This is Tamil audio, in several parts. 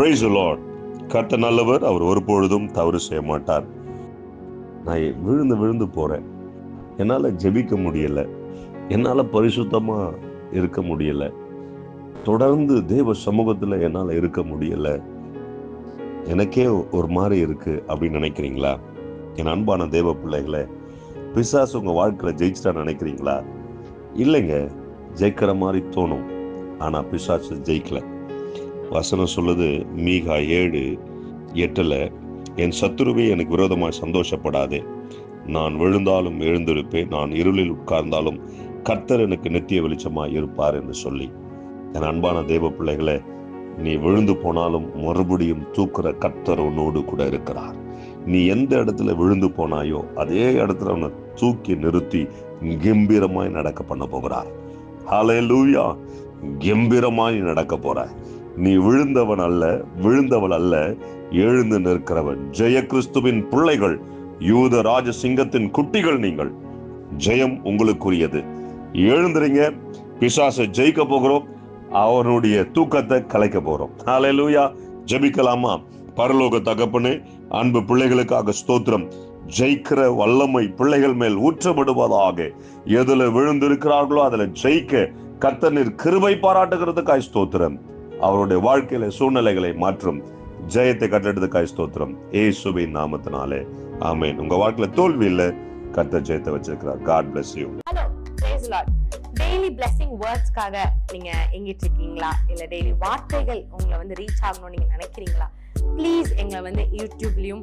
பிரைஸ் லார்ட் கர்த்த நல்லவர் அவர் ஒருபொழுதும் தவறு செய்ய மாட்டார் நான் விழுந்து விழுந்து போகிறேன் என்னால் ஜெபிக்க முடியல. என்னால் பரிசுத்தமாக இருக்க முடியலை. தொடர்ந்து தேவ சமூகத்தில் என்னால் இருக்க முடியலை. எனக்கே ஒரு மாதிரி இருக்குது அப்படின்னு நினைக்கிறீங்களா? என் அன்பான தேவ பிள்ளைகளை பிசாசு உங்கள் வாழ்க்கையில் ஜெயிச்சிட்டா நினைக்கிறீங்களா? இல்லைங்க ஜெயிக்கிற மாதிரி தோணும். ஆனால் பிசாசு ஜெயிக்கலை. வசனம் சொல்லுது மீகா ஏழு எட்டில் என் சத்துருவே எனக்கு விரோதமாய் சந்தோஷப்படாதே. நான் விழுந்தாலும் எழுந்திருப்பேன் நான் இருளில் உட்கார்ந்தாலும் கர்த்தர் எனக்கு நித்திய வெளிச்சமாக இருப்பார் என்று சொல்லி. என் அன்பான தெய்வ பிள்ளைகளை நீ விழுந்து போனாலும் மறுபடியும் தூக்குற கர்த்தர் உன்னோடு கூட இருக்கிறார். நீ எந்த இடத்துல விழுந்து போனாயோ அதே இடத்துல அவனை தூக்கி நிறுத்தி கம்பீரமாய் நடக்க பண்ண போகிறார். லூயா கம்பீரமாய் நடக்க போற நீ விழுந்தவன் அல்ல விழுந்தவள் அல்ல எழுந்து நிற்கிறவன். ஜெய கிறிஸ்துவின் பிள்ளைகள் யூத ராஜ சிங்கத்தின் குட்டிகள் நீங்கள். ஜெயம் உங்களுக்குரியது. எழுந்துறீங்க பிசாசை ஜெயிக்க போகிறோம். அவனுடைய தூக்கத்தை கலைக்க போறோம் ஹalleluya ஜெபிக்கலாமா? பரலோக தகப்பனே அன்பு பிள்ளைகளுக்காக ஸ்தோத்திரம். ஜெயிக்கிற வல்லமை பிள்ளைகள் மேல் ஊற்றப்படுவதாக எதுல விழுந்திருக்கிறார்களோ அதுல ஜெயிக்க கத்தனில் கிருபை பாராட்டுகிறதுக்காய் ஸ்தோத்திரம். அவருடைய வாழ்க்கையில சூழ்நிலைகளை மாற்றும். ஜெயத்தை கட்டெடுத்துக்காய் ஸ்தோத்திரம். ஏசுபின் நாமத்தினாலே. ஆமேன். உங்க வாழ்க்கையில தோல்வி இல்ல. கர்த்தர் ஜெயத்தை வச்சிருக்கிறார். God bless you daily blessing வேர்ட்ஸ்க்காக நீங்க எங்கிட்டு இருக்கீங்களா? இல்ல டெய்லி வார்த்தைகள் உங்களை வந்து ரீச் ஆகணும்னு நீங்க நினைக்கிறீங்களா? ப்ளீஸ் எங்களை வந்து யூடியூப்லயும்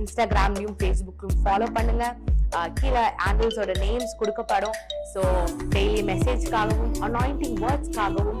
இன்ஸ்டாகிராம்லயும் ஃபேஸ்புக்லயும் ஃபாலோ பண்ணுங்க. கீழே ஆண்டில்ஸோட நேம்ஸ் கொடுக்கப்படும். ஸோ டெய்லி மெசேஜ்க்காகவும் அனாயிண்டிங் வேர்ட்ஸ்க்காகவும்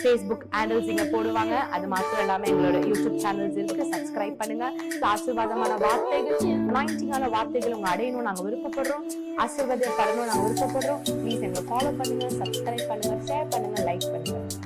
ஃபேஸ்புக் ஹேண்டில்ஸ் இங்க போடுவாங்க. அது மாத்திரம் இல்லாம எங்களோட யூடியூப் சேனல்ஸ் இருக்கு. சப்ஸ்கிரைப் பண்ணுங்க. ஆசீர்வாதமான வார்த்தைகள் அனாயிண்டிங்கான வார்த்தைகள் உங்க அடையணும் நாங்க விருப்பப்படுறோம். ஆசீர்வாதப்படணும் நாங்க விருப்பப்படுறோம். ப்ளீஸ் எங்களை ஃபாலோ பண்ணுங்க சப்ஸ்கிரைப் பண்ணுங்க ஷேர் பண்ணுங்க லைக் பண்ணுங்க.